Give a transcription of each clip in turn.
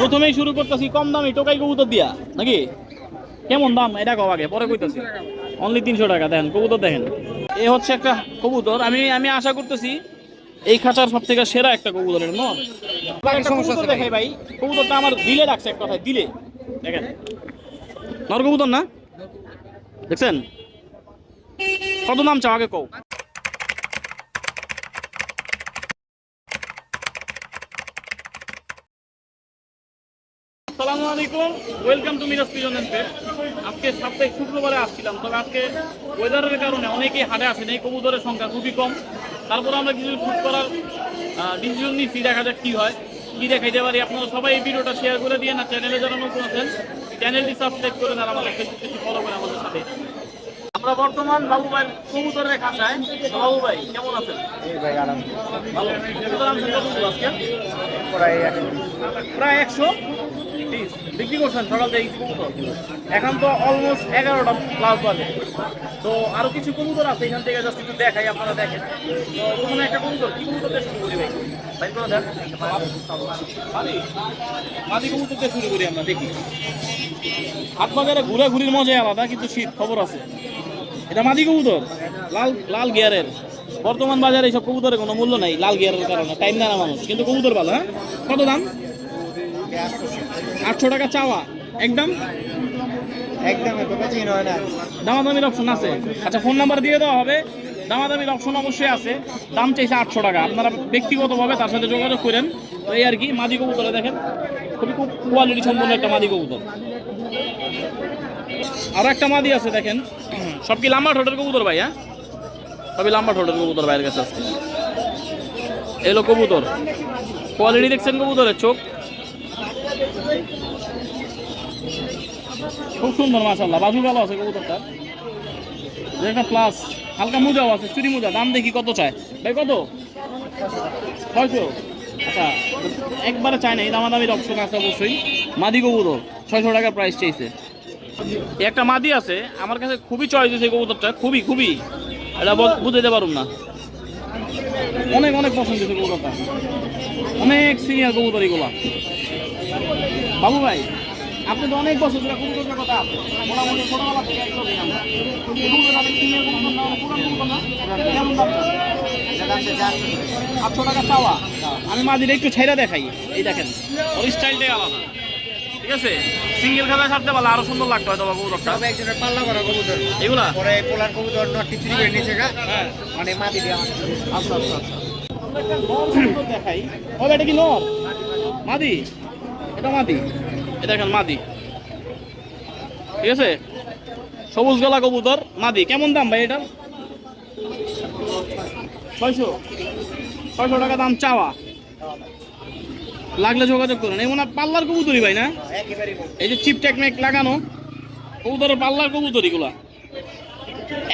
প্রথমেই শুরু করতেছি কম দামি টোকাই কবুতর দিয়া নাকি? কেমন দাম? এটা কব আগে পরে কইতাছি। অনলি তিনশো টাকা দেন কবুতর দেখেন। এ হচ্ছে একটা কবুতর আমি আমি আশা করতেছি এই খাঁচার সব থেকে সেরা একটা কবুতরের ন সমস্যা দেখাই ভাই। কবুতরটা আমার দিলে রাখছে এক কথায় দিলে। দেখেন। নর কবুতর না? দেখছেন? কত দাম চাও আগে কও। আসসালামু আলাইকুম। ওয়েলকাম টু মিরাজ পিজন আজকে সাপ্তাহিক শুক্রবারে আসছিলাম তবে আজকে ওয়েদারের কারণে অনেকেই হাটে আসেন এই কবুতরের সংখ্যা খুবই কম। তারপর আমরা কিছু শুট করার ডিসিশন নিচ্ছি দেখা যাক কী হয়। কি দেখাইতে পারি আপনারা সবাই এই ভিডিওটা শেয়ার করে দিয়ে না চ্যানেলে যারা নতুন আছেন চ্যানেলটি সাবস্ক্রাইব করে আর আমাদের ফেসবুকটি ফলো করে আমাদের সাথে। আমরা বর্তমান বাবু ভাই কবুতরের খাঁচায়। বাবু ভাই কেমন আছেন? ভালো কবুতর আনছেন কতগুলো আজকে? প্রায় একশো? পিস বিক্রি করছেন সকাল থেকে এখন তো অলমোস্ট এগারোটা প্লাস বাজে। তো আরও কিছু কবুতর আছে, এখান থেকে জাস্ট একটু দেখাই, আপনারা দেখেন। তো প্রথমে একটা কবুতর, কি কবুতর দিয়ে শুরু করি ভাই? ভাই মাদি মাদি কবুতর দিয়ে শুরু করি আমরা, দেখি। হাট বাজারে ঘুরাঘুরির মজাই আলাদা, কিন্তু শীত খবর আছে। এটা মাদি কবুতর, লাল লাল গিয়ারের। বর্তমান বাজারে এইসব কবুতরের কোনো মূল্য নাই, লাল গিয়ারের কারণে। টাইম দেয় না মানুষ, কিন্তু কবুতর ভালো হ্যাঁ? কত দাম? আটশো টাকা চাওয়া। একদম? একদম দামাদামির অপশন আছে। আচ্ছা ফোন নাম্বার দিয়ে দেওয়া হবে। দামাদামির অপশন অবশ্যই আছে। দাম চাইছে আটশো টাকা। আপনারা ব্যক্তিগতভাবে তার সাথে যোগাযোগ করেন। তো এই আর কি মাদি কবুতরে দেখেন। খুবই খুব কোয়ালিটি সম্পন্ন একটা মাদি কবুতর। আরও একটা মাদি আছে দেখেন। সব কি লাম্বা ঠোঁটের কবুতর ভাই হ্যাঁ? সবই লাম্বা ঠোঁটের কবুতর ভাইয়ের কাছে আজকে এলো কবুতর। কোয়ালিটি দেখছেন কবুতরের চোখ? খুব সুন্দর মাশাল্লাহ বাজু ভালো আছে কবুতরটা। একটা প্লাস হালকা মোজাও আছে, চুরি মোজা। দাম দেখি কত চায়। ভাই, কত? ছয়শো। আচ্ছা একবারে চায় না, এই দামাদামির অপশন আছে অবশ্যই। মাদি কবুতর, ছয়শো টাকা প্রাইস চাইছে। একটা মাদি আছে, আমার কাছে খুবই চয়েস এই কবুতরটা। খুবই খুবই। এটা বুঝাইতে পারুম না। অনেক অনেক পছন্দ হয়েছে কবুতরটা। অনেক সিনিয়র কবুতর এগুলা। বাবু ভাই আপনি তো অনেক বছর ধরে কবুতরের কথা মোটামুটি ছোটবেলা থেকে আমরা পুরান? কেমন দাম আটশো টাকা চাওয়া। আমি মাদিরে একটু ছাইরা দেখাই। এই দেখেন। ওর স্টাইলটাই আলাদা। ঠিক আছে? সিঙ্গেল খাতায় ছাড়তে পারলে আরও সুন্দর লাগতো হয়তো বা কবুতরটা। সব একজনের পাল্লা করা কবুতর। এগুলা? পরে পোলার কবুতর নটি চুরি করে নিচে গা। হ্যাঁ। মানে মাটি দিয়ে আচ্ছা আচ্ছা আচ্ছা। দেখাই। ও এটা কি নর? মাদি এটা মাদি দেখেন মাদি। ঠিক আছে? সবুজ গলা কবুতর। মাদি, কেমন দাম ভাই এটা? ছয়শো। ছয়শো টাকা দাম চাওয়া। লাগলে যোগাযোগ করুন। আর পাল্লার কবুতরি ভাই না? এই যে চিপ টেকমেক লাগানো, কবুতরের পাল্লার কবুতর এগুলা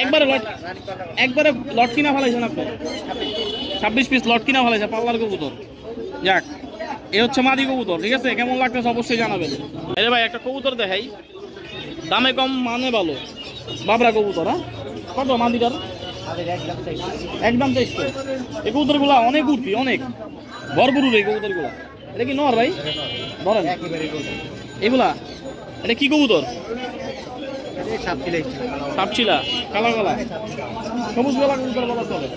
একবারে লট একবারে লট কিনা ফেলাইছেন আপনি? ছাব্বিশ পিস লট কিনা ফেলাইছে পাল্লার কবুতর। যাক। এ হচ্ছে মাদি কবুতর, ঠিক আছে? কেমন লাগতেছে অবশ্যই জানাবেন। এই ভাই, একটা কবুতর দেখাই। দামে কম মানে ভালো। বাবরা কবুতর হ্যাঁ? কত মাদিটার? একদম চাই একদম তেইশ এই কবুতরগুলা অনেক উঠবি অনেক। ভরপুর এই কবুতরগুলা। এটা কি নর ভাই? ধরেন। এগুলা? এটা কি কবুতর? সাপ ছিল সাপচিলা কালা গলা। সবুজ গলা কবুতর বলা চলে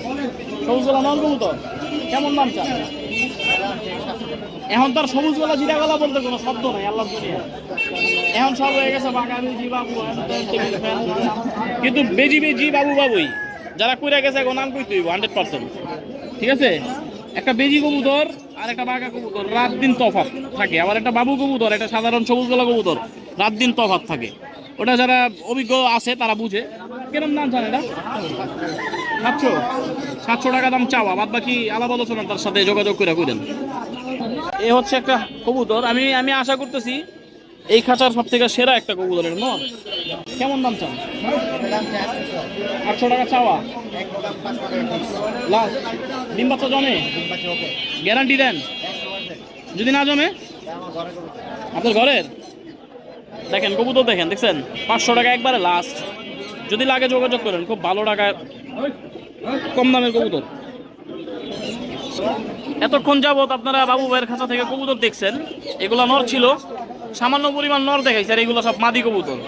সবুজ গলা নন কবুতর। কেমন দাম চান? এখন তার সবুজ গলা জিরা গলা বলতে কোনো শব্দ নাই আল্লাহ এখন সব হয়ে গেছে বাঁকা বেজি বাবু। কিন্তু বেজি বেজি বাবু বাবুই, যারা কইরা গেছে এখন নাম কইতে হান্ড্রেড পার্সেন্ট। ঠিক আছে? একটা বেজি কবুতর আর একটা বাঘা কবুতর, রাত দিন তফাত থাকে। আবার একটা বাবু কবুতর, একটা সাধারণ সবুজ গলা কবুতর, রাত দিন তফাত থাকে। ওটা যারা অভিজ্ঞ আছে, তারা বুঝে। কিরম দাম জানে এটা? সাতশো। সাতশো টাকা দাম চাওয়া। বাদ বাকি আলাপ আলোচনা তার সাথে যোগাযোগ করে করেন এ হচ্ছে একটা কবুতর। আমি আমি আশা করতেছি এই খাঁচার সব থেকে সেরা একটা কবুতরের ন কেমন দাম চান? আটশো টাকা চাওয়া। লাস্ট ডিম বাচ্চা জমে? গ্যারান্টি দেন। যদি না জমে? আপনার ঘরের? দেখেন, কবুতর দেখেন, দেখছেন? পাঁচশো টাকা একবারে লাস্ট যদি লাগে যোগাযোগ করেন, খুব ভালো টাকা কম দামের কবুতর। এতক্ষণ যাবত আপনারা বাবু ভাইয়ের খাঁচা থেকে কবুতর দেখছেন। এগুলো নর ছিল। সামান্য পরিমাণ নর দেখাইছে আর এগুলো সব মাদি কবুতর।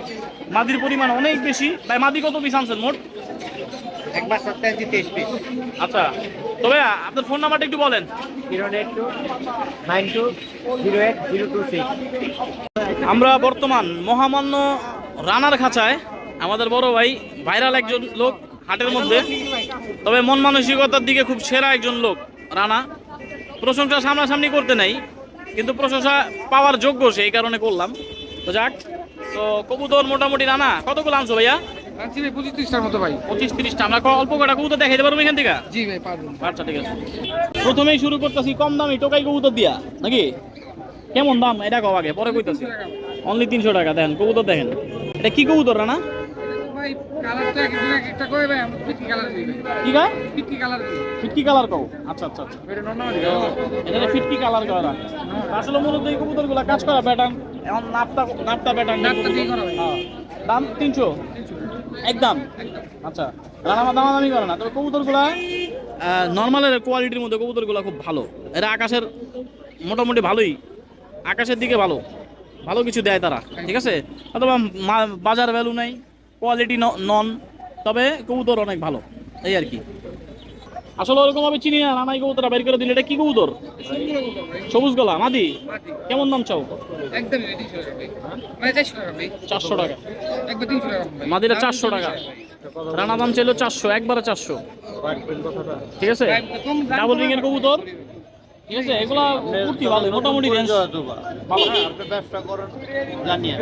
মাদির পরিমাণ অনেক বেশি। তাই মাদি কত পিস আনছেন মোট? একবার সপ্তাহে তেইশ পিস আচ্ছা। তবে আপনার ফোন নাম্বারটা একটু বলেন। আমরা বর্তমান মহামান্য রানার খাঁচায় আমাদের বড় ভাই ভাইরাল একজন লোক হাটের মধ্যে। তবে মন মানসিকতার দিকে খুব সেরা একজন লোক। রানা প্রশংসা সামনাসামনি করতে নাই কিন্তু প্রশংসা পাওয়ার যোগ্য সে এই কারণে করলাম। তো যাক তো কবুতর মোটামুটি রানা কতগুলো আনছো ভাইয়া? পঁচিশ ত্রিশটার মতো ভাই। পঁচিশ তিরিশটা আমরা অল্প কটা কবুতর দেখাইতে পারব এখান থেকে? জি ভাই পারবেন আচ্ছা ঠিক আছে। প্রথমেই শুরু করতেছি কম দামি টোকাই কবুতর দিয়া নাকি? কেমন দাম? এটা কব আগে পরে কইতাছি। অনলি তিনশো টাকা দেখেন কবুতর দেখেন। এটা কি কবুতর রানা? কালারটা এক এক একটা করে ভাই আমরা ফিটকি কালার দিই। কি গা ফিটকি কালার ফিটকি কালার কও? আচ্ছা আচ্ছা আচ্ছা। এটা নর্মাল এটা ফিটকি কালার আসলে মূলত এই কবুতরগুলো কাজ করা এখন নাপটা নাপটা প্যাটার্ন নাপটা দিয়ে করা হয়। দাম তিনশো? একদম? আচ্ছা। রানা দামাদামি করে না। তবে কবুতরগুলা নর্মালের কোয়ালিটির মধ্যে কবুতরগুলো খুব ভালো। এরা আকাশের মোটামুটি ভালোই। আকাশের দিকে ভালো। ভালো কিছু দেয় তারা। ঠিক আছে? অথবা বাজার ভ্যালু নাই। কোয়ালিটি নন তবে কবুতর অনেক ভালো এই আর কি। আসলে ওরকম ভাবে চিনি না রানাই কবুতর বের করে দিলে এটা কি কবুতর? সবুজ গলা মাদি? কেমন দাম চাও? একদম মানে চারশো টাকা ভাই চারশো টাকা। একবার তিনশো টাকা ভাই মাদিরা চারশো টাকা। রানা দাম চাইলো চারশো একবারে চারশো। ঠিক আছে? ডাবল রিং এর কবুতর। ঠিক আছে এগুলা মোটামুটি রেঞ্জ ভালো ব্যবসা করেন জানিয়ে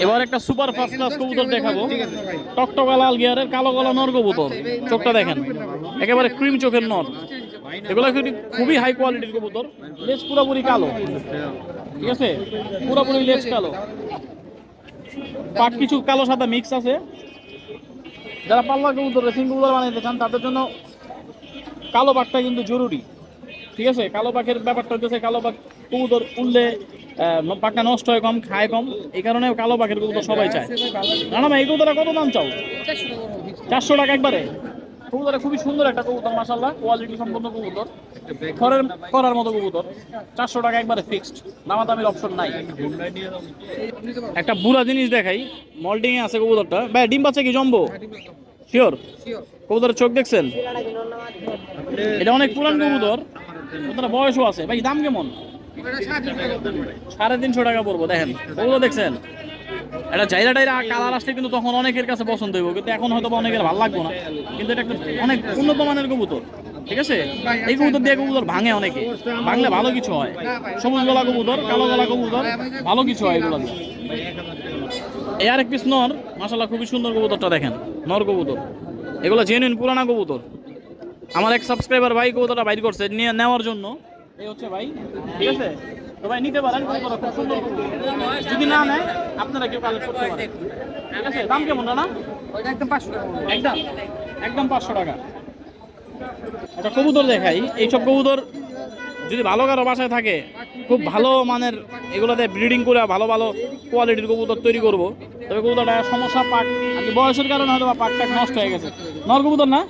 এবার একটা সুপার ফার্স্ট ক্লাস কবুতর দেখাবো। টকটকা লাল গিয়ারের কালো গলা নর কবুতর। চোখটা দেখেন। একেবারে ক্রিম চোখের নর। এগুলো খুবই- খুবই হাই কোয়ালিটির কবুতর। লেজ পুরোপুরি কালো। ঠিক আছে? পুরোপুরি লেজ কালো। পাট কিছু কালো সাদা মিক্স আছে। যারা পাল্লা কবুতর রেসিং কবুতর বানাইতে চান, তাদের জন্য কালো পাটটা কিন্তু জরুরি। ঠিক আছে? কালো পাখের ব্যাপারটা হচ্ছে কালো পাখ কবুতর উঠলে পাখা নষ্ট হয় কম, খায় কম, এই কারণে কালো পাখের কবুতর সবাই চায়। না না এই কবুতরটা কত দাম চাও? চারশো টাকা একবারে। কবুতরটা খুবই সুন্দর একটা কবুতর মাসাল্লাহ কোয়ালিটি সম্পন্ন কবুতর। খড়ের করার মতো কবুতর। চারশো টাকা একবারে ফিক্সড দামাদামির অপশন নাই। একটা বুড়া জিনিস দেখাই, মল্টিং আছে কবুতরটা। ভাই, ডিম পাচ্ছে কি, জম্বো? শিওর. কবুতরের চোখ দেখছেন? এটা অনেক পুরান কবুতর বয়সও আছে। ভাই, দাম কেমন? সাড়ে তিনশো টাকা পড়বে। দেখেন। ওগুলো দেখছেন? এটা জাইরা টাইরা কালার আসলে কিন্তু তখন অনেকের কাছে পছন্দ হইব, কিন্তু এখন হয়তো অনেকের ভালো লাগবে না। কিন্তু এটা একটা অনেক উন্নত মানের কবুতর, ঠিক আছে? এই কবুতর দিয়ে কবুতর ভাঙে অনেকে। ভাঙলে ভালো কিছু হয়। সবুজ গলা কবুতর, কালো গলা কবুতর, ভালো কিছু হয় এগুলো দিয়ে। এই আরেক পিস নর মাসাল্লাহ খুবই সুন্দর কবুতরটা দেখেন, নর কবুতর। এগুলো জেনুইন পুরানা কবুতর। আমার এক সাবস্ক্রাইবার ভাই কবুতরটা বাইর করছে, নিয়ে নেওয়ার জন্য। এই হচ্ছে ভাই। ঠিক আছে? তো ভাই নিতে পারেন খুব সুন্দর কবুতর। যদি না নেয় আপনারা কেউ কালেক্ট করতে পারেন। ঠিক আছে? দাম কেমন না একদম পাঁচশো টাকা। একদম? একদম পাঁচশো টাকা। একটা কবুতর দেখাই। এইসব কবুতর যদি ভালো কারও বাসায় থাকে খুব ভালো মানের এগুলোতে ব্রিডিং করে ভালো ভালো কোয়ালিটির কবুতর তৈরি করব। তবে কবুতরটা সমস্যা পাক বয়সের কারণে হয়তো বা পাক নষ্ট হয়ে গেছে। নর কবুতর না?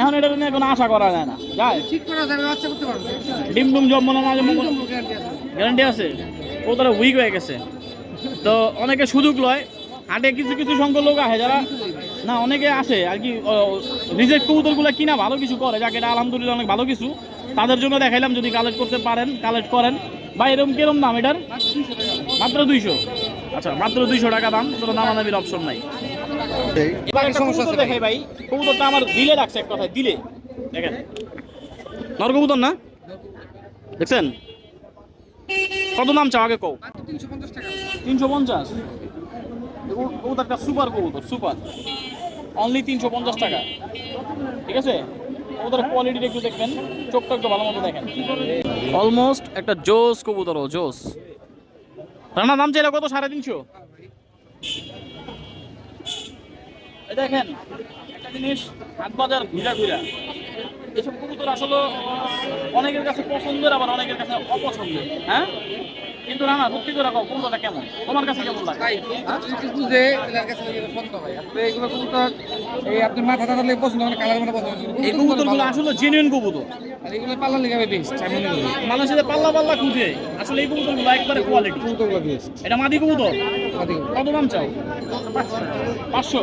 এখন এটা নিয়ে কোনো আশা করা যায় না। যায় ঠিক করা যাবে বাচ্চা করতে পারবে। ডিম ডুম জন্ম না জন্ম গ্যারান্টি আছে। ও কবুতরটা উইক হয়ে গেছে। তো অনেকে সুযোগ লয়। হাটে কিছু কিছু সংখ্যক লোক আসে যারা না অনেকে আসে। আর কি রিজেক্ট কবুতরগুলো কিনা ভালো কিছু করে। যাকে এটা আলহামদুলিল্লাহ অনেক ভালো কিছু। তাদের জন্য দেখাইলাম যদি কালেক্ট করতে পারেন কালেক্ট করেন। বা এরকম কিরম দাম এটার? মাত্র দুইশো আচ্ছা মাত্র দুইশো টাকা দাম। কোনো দামাদামির অপশন নাই। সমস্যা আছে দেখাই ভাই। কবুতরটা আমার দিলে রাখছে এক কথায় দিলে। দেখেন। নর কবুতর না? দেখছেন? কত দাম চাও আগে কও? তিনশো পঞ্চাশ টাকা। তিনশো পঞ্চাশ? কবুতরটা সুপার কবুতর সুপার। অনলি তিনশো পঞ্চাশ টাকা। ঠিক আছে? কবুতরের কোয়ালিটিটা একটু দেখবেন। চোখটা একটু ভালো মতো দেখেন। অলমোস্ট একটা জোস কবুতর ও জোস। রান্নার দাম চাইলে কত? সাড়ে তিনশো এই দেখেন, একটা জিনিস হাত বাজার ঘুরা ঘুরা। এসব কবুতর আসলে অনেকের কাছে পছন্দের, আবার অনেকের কাছে অপছন্দের হ্যাঁ? কিন্তু না না করে রাখো কেমন? তোমার কাছে কেমন লাগে? যদি বুঝে এলাকার কাছে গেলে ফোন আপনি এগুলো কবুতর এই আপনি মাথা টাথা লেগে পছন্দ করেন কালার মাথা পছন্দ এই কবুতরগুলো আসলে জেনুইন কবুতর। আর এগুলো পাল্লা লেগে বেস্ট আমি মনে করি। মানুষের পাল্লা পাল্লা খুঁজে আসলে এই কবুতরগুলো একবারে কোয়ালিটি কবুতরগুলো বেস্ট এটা মাদি কবুতর? কত দাম চাও? পাঁচশো।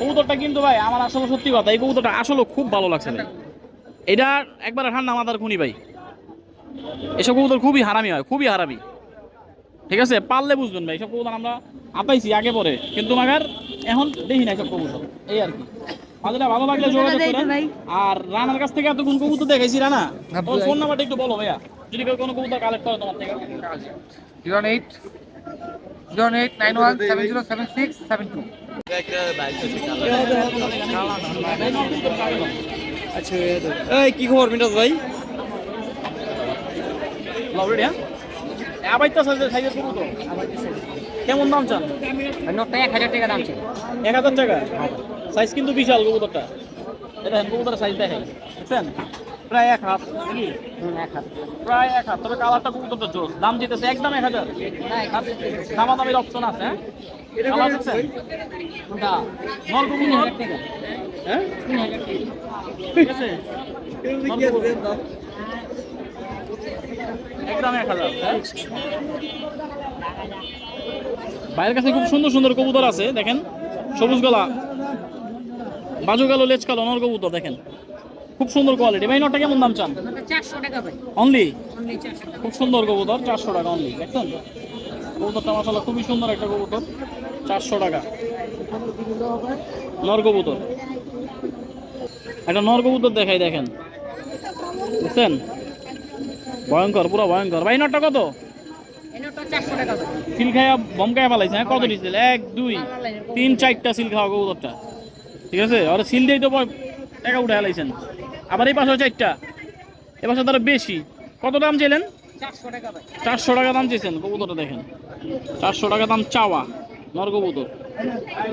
কবুতরটা কিন্তু ভাই আমার আসলে সত্যি কথা এই কবুতরটা আসলে খুব ভালো লাগছে এটা একবার ঠান্ডা মাথার খুনি ভাই। এসব কবুতর খুবই হারামি হয় খুবই হারামি। ঠিক আছে? পারলে বুঝবেন ভাই সব কবুতর আমরা আপাইছি আগে পরে। কিন্তু মাগার এখন দেখি না সব কবুতর। এই আর কি। ভালো লাগলে যোগাযোগ করেন। আর রানার কাছ থেকে এতক্ষণ কবুতর দেখাইছি রানা। তোর ফোন নাম্বারটা একটু বলো ভাইয়া। যদি কেউ কোনো কবুতর কালেক্ট করে তোমার থেকে। Zero eight zero eight nine one seven zero seven six seven two. আচ্ছা এই কি খবর মিন্টু ভাই? অলরেডি হ্যাঁ কেমন দাম চান? নোটটা এক হাজার টাকা দাম ছিল। এক হাজার টাকা? সাইজ কিন্তু বিশাল কবুতরটা। এটা কবুতরের সাইজ দেখেন বুঝছেন? প্রায় এক হাত। এক হাজার প্রায় এক হাত। তবে কালারটা কবুতরটা জোর দাম দিতেছে একদম এক হাজার। দামাদামির অপশন আছে হ্যাঁ? কালার দেখছেন? নল কবুতর হ্যাঁ? ঠিক আছে। একদম এক হাজার? ভাইয়ের কাছে খুব সুন্দর সুন্দর কবুতর আছে দেখেন। সবুজ গলা। বাজু গেল লেজ কালো নর কবুতর দেখেন। খুব সুন্দর কোয়ালিটি ভাই নটা কেমন দাম চান? চারশো টাকা ভাই। অনলি অনলি চারশো টাকা। খুব সুন্দর কবুতর চারশো টাকা অনলি দেখছেন? কবুতরটা মাসাল্লাহ খুবই সুন্দর একটা কবুতর চারশো টাকা। নর কবুতর। একটা নর কবুতর দেখাই দেখেন। বুঝছেন ভয়ঙ্কর পুরো ভয়ঙ্কর। ভাই নটটা কত? সিল খাইয়া বম খাইয়া পালাইছে হ্যাঁ? কত দিছিল? এক দুই তিন চারটা সিল খাওয়া কবুতরটা। ঠিক আছে? আর সিল দিয়ে তো টাকা উঠে হালাইছেন আবার এই পাশে চারটা। এ পাশে তারা বেশি। কত দাম চাইলেন? চারশো টাকা দাম চেয়েছেন কবুতরটা দেখেন। চারশো টাকা দাম চাওয়া নর কবুতর।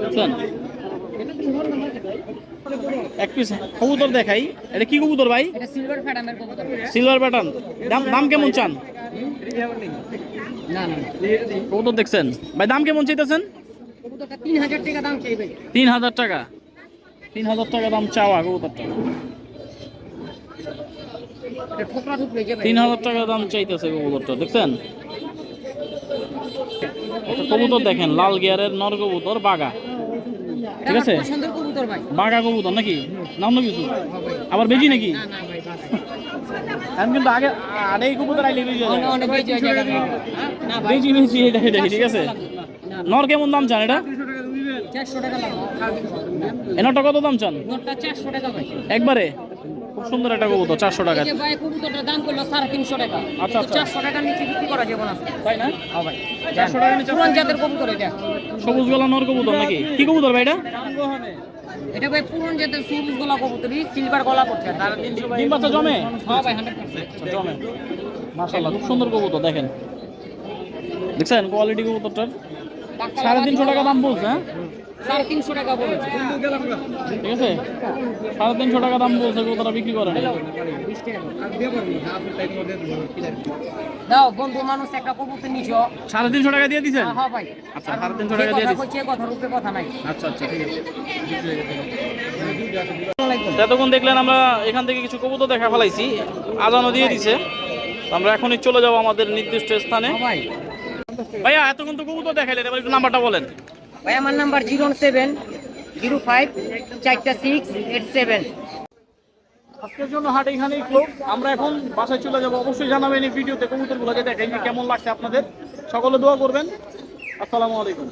বুঝছেন? এক পিস কবুতর দেখাই। এটা কি কবুতর ভাই? সিলভার প্যাটার্ন দাম দাম কেমন চান? কবুতর দেখছেন? ভাই দাম কেমন চাইতেছেন? তিন হাজার টাকা তিন হাজার টাকা। দাম চাওয়া কবুতরটা। তিন হাজার টাকা দাম চাইতেছে কবুতরটা দেখছেন? কবুতর দেখেন লাল গিয়ারের নর কবুতর বাগা ঠিক আছে? বাঘা কবুতর নাকি? নাম না কিছু? আবার বেজি নাকি। আমি কিন্তু আগে আরে এই কবুতর আইলে বেজি বেজি বেজি এটা ঠিক আছে? নর কেমন দাম চান এটা? চারশো টাকা লাগবে এনারটা কত দাম চান? একবারে? খুব সুন্দর একটা কবুতর চারশো টাকা ভাই কবুতরটার দাম করল সাড়ে তিনশো টাকা। আচ্ছা, আচ্ছা। চারশো টাকার নিচে বিক্রি করা যাবে না। তাই না? হ্যাঁ ভাই। চারশো টাকা নিচে পুরান জাতের কবুতর এটা। সবুজ গলা নর কবুতর নাকি? কি কবুতর ভাই এটা? এটা ভাই পুরান জাতের সবুজ গলা কবুতরই সিলভার গলা করছে। ডিম বাচ্চা জমে? হ্যাঁ ভাই হান্ড্রেড পার্সেন্ট জমে। মাশাআল্লাহ খুব সুন্দর কবুতর দেখেন। দেখছেন কোয়ালিটি কবুতরটার? সাড়ে তিনশো টাকা দাম বলছে হ্যাঁ? সাড়ে তিনশো টাকা বলেছে। ঠিক আছে? সাড়ে তিনশো টাকা দাম বলছে কবুতরটা বিক্রি করেন দাও বন্ধু মানুষ একটা কবুতর নিছো। সাড়ে তিনশো টাকা দিয়ে দিচ্ছেন হ্যাঁ ভাই। আচ্ছা সাড়ে তিনশো টাকা দিয়ে দিচ্ছেন কথা রূপে কথা নাই। আচ্ছা আচ্ছা ঠিক আছে। এতক্ষণ দেখলেন আমরা এখান থেকে কিছু কবুতর দেখা ফেলাইছি। আজানও দিয়ে দিছে। আমরা এখনই চলে যাব আমাদের নির্দিষ্ট স্থানে। হ্যাঁ ভাই। ভাইয়া এতক্ষণ তো কবুতর দেখাইলেন এবার একটু নাম্বারটা বলেন। ভাই, আমার number zero seven zero five চারটা সিক্স এইট সেভেন আজকের জন্য হাট এখানেই ক্লোজ আমরা এখন বাসায় চলে যাব। অবশ্যই জানাবেন এই ভিডিওতে কবুতরগুলো যে দেখেন, কেমন লাগছে আপনাদের। সকলে দোয়া করবেন। আসসালামু আলাইকুম।